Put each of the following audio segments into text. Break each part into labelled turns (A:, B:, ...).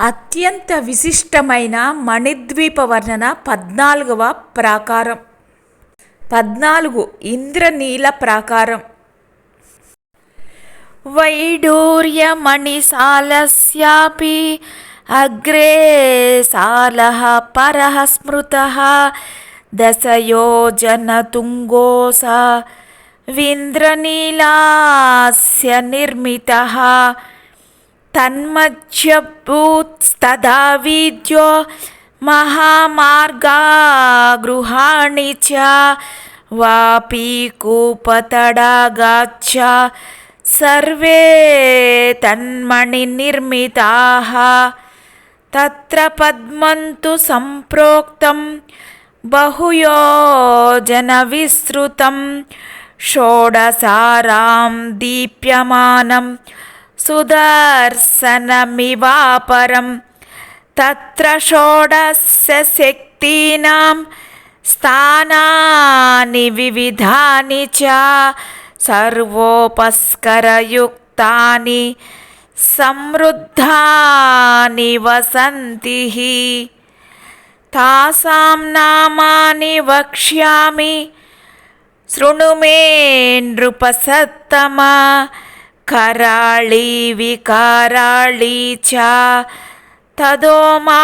A: అత్యంత విశిష్టమైన మణిద్వీప వర్ణన పద్నాలుగవ ప్రాకారం. పద్నాలుగు ఇంద్రనీల ప్రాకారం. వైడూర్యమణిసాలస్యాపి అగ్రే సాలः పరः స్మృతः దశయోజనతుంగోస వింద్రనీలాస్య నిర్మితः తన్మధ్యభూత్స్తదా వీద్యో మహామార్గా గృహాణి చ వాపీకూపతడాగాచ్చ సర్వే తన్మణి తన్మణినిర్మితాः తత్ర పద్మంతు సంప్రోక్తం బహుయోజనవిస్తృతం షోడసారాం దీప్యమానం సుదర్శనమివాపరం తత్ర షోడశ శక్తీనాం స్థానాని వివిధాని చ సర్వోపస్కరయుక్తాని సమృద్ధాని వసంతి తాసాం నామాని వక్ష్యామి శృణు మే నృపసత్తమా కరాళీ వికారాళీ చ తదోమా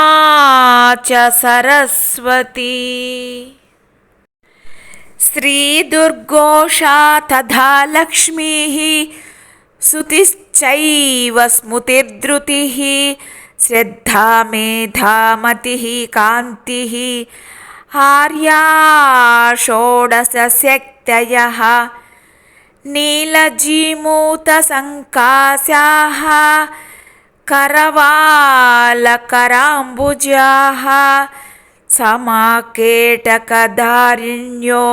A: చ సరస్వతి. శ్రీదుర్ఘోషా తథా లక్ష్మీ శృతిశ్చైవ స్మృతిర్ధృతిः శ్రద్ధా మేధామతి కాంతి ఆర్యా షోడశశక్తయः नीलजीमूतसङ्कास्याः करवालकराम्बुजाः समाकेटकधारिण्यो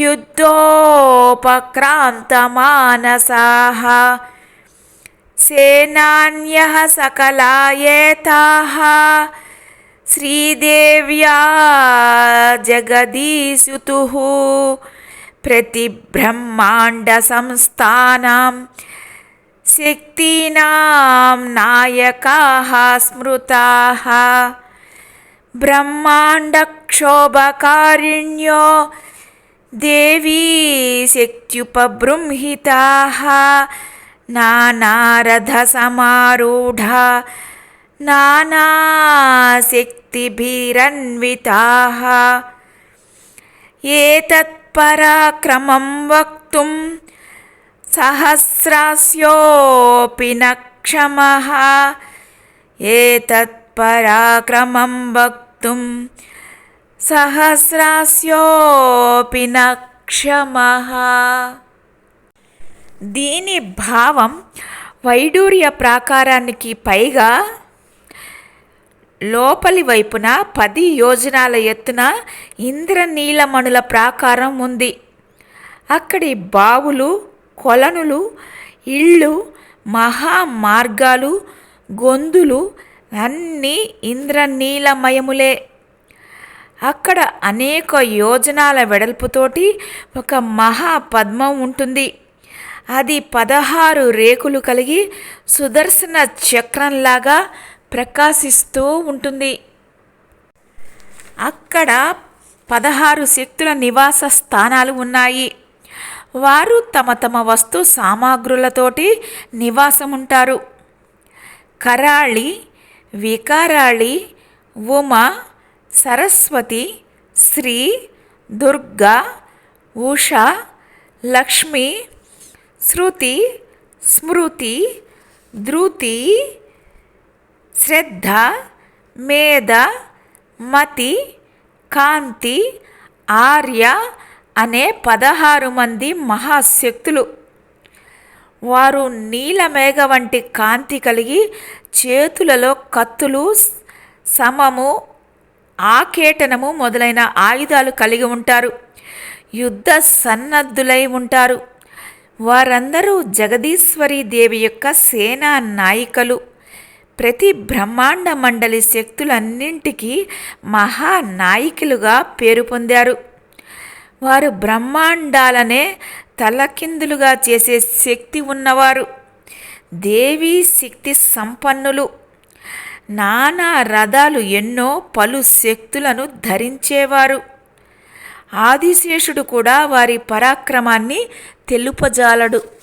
A: युद्धोपक्रान्तमानसाः सेनान्यः सकलायेताः श्रीदेव्या जगदीसुतुः प्रतिब्रह्माण्डसंस्थानां शक्तीनां नायकाः स्मृताः ब्रह्माण्डक्षोभकारिण्यो देवी शक्त्युपबृंहिताः नानारथसमारूढा नानाशक्तिभिरन्विताः एतत् ఏతత్పరాక్రమం వక్తుం సహస్రాస్యోపి న క్షమः ఏతత్పరాక్రమం వక్తుం సహస్రాస్యోపి న క్షమः దీని భావం వైడూర్య ప్రాకారానికి పైగా లోపలి వైపున పది యోజనాల ఎత్తున ఇంద్రనీలమణుల ప్రాకారం ఉంది. అక్కడి బావులు కొలనులు ఇళ్ళు మహామార్గాలు గొంతులు అన్నీ ఇంద్రనీలమయములే. అక్కడ అనేక యోజనాల వెడల్పుతోటి ఒక మహా పద్మం ఉంటుంది. అది పదహారు రేకులు కలిగి సుదర్శన చక్రంలాగా ప్రకాశిస్తూ ఉంటుంది. అక్కడ పదహారు శక్తుల నివాస స్థానాలు ఉన్నాయి. వారు తమ తమ వస్తు సామాగ్రులతోటి నివాసముంటారు. కరాళి వికారాళి ఉమ సరస్వతి శ్రీ దుర్గా ఉష లక్ష్మి శృతి స్మృతి ధృతి శ్రద్ధ మేధ మతి కాంతి ఆర్య అనే పదహారు మంది మహాశక్తులు. వారు నీలమేఘ వంటి కాంతి కలిగి చేతులలో కత్తులు సమము ఆకేటనము మొదలైన ఆయుధాలు కలిగి ఉంటారు. యుద్ధ సన్నద్ధులై ఉంటారు. వారందరూ జగదీశ్వరి దేవి యొక్క సేనా నాయికలు. ప్రతి బ్రహ్మాండ మండలి శక్తులన్నింటికీ మహానాయకులుగా పేరు పొందారు. వారు బ్రహ్మాండాలనే తలకిందులుగా చేసే శక్తి ఉన్నవారు. దేవీ శక్తి సంపన్నులు. నానా రథాలు ఎన్నో పలు శక్తులను ధరించేవారు. ఆదిశేషుడు కూడా వారి పరాక్రమాన్ని తెలుపజాలడు.